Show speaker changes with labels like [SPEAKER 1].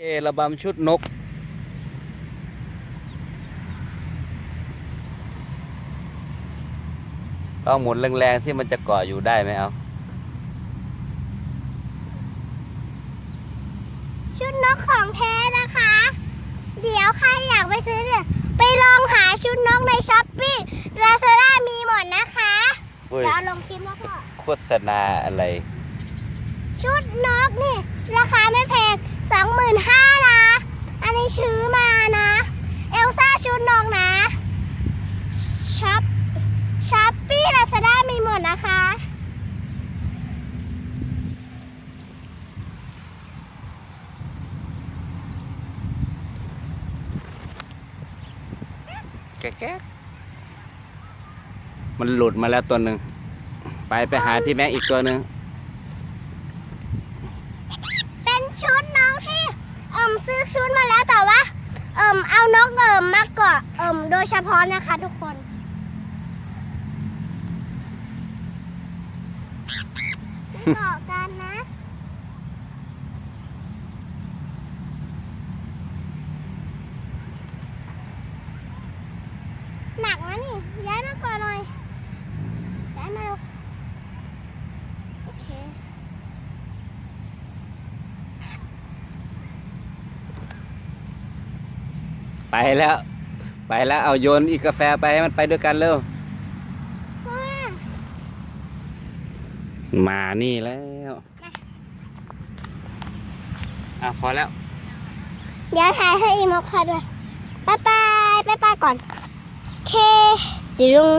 [SPEAKER 1] เอระบำชุดนกต้องหมุนแรงๆที่มันจะเกาะอยู่ได้ไหมเอา
[SPEAKER 2] ชุดนกของแท้นะคะ เดี๋ยวใครอยากไปซื้อเนี่ยไปลองหาชุดนกในช้อปปี้ลาซาด้ามีหมดนะคะ
[SPEAKER 1] เฮ้ย
[SPEAKER 2] เดี๋ยวลงคลิปแล้วก็
[SPEAKER 1] โฆษณาอะไร
[SPEAKER 2] ชุดนกนี่ ราคาไม่แพงสองห มื่นห้านะ อันนี้ซื้อมานะ เอลซ่าชุดนกนะช้อปช้อปปี้ลาซาด้ามีหมดนะคะ
[SPEAKER 1] แก๊กๆมันหลุดมาแล้วตัวหนึ่ง ไปไปหาพี่แม็กอีกตัวหนึ่ง
[SPEAKER 2] เป็นชุดน้องที่เอิม ซื้อชุดมาแล้วแต่ว่า เอิมเอานกเอิมมาเกาะเอิมโดยเฉพาะนะคะทุกคน เกาะกันนะ หนักนะนี่ ย้ายมาก่อนหน่อย ย้ายมาเร็วโอเค
[SPEAKER 1] ไปแล้ว ไปแล้วเอาโยนอีกกาแฟไปให้มันไปด้วยกันเร็ว
[SPEAKER 2] ว้า
[SPEAKER 1] มานี่แล้วอะพอแล้ว
[SPEAKER 2] เดี๋ยวถ่ายให้อีโมคาด้วยบ๊ายบายบ๊ายบายก่อน เคจิรุง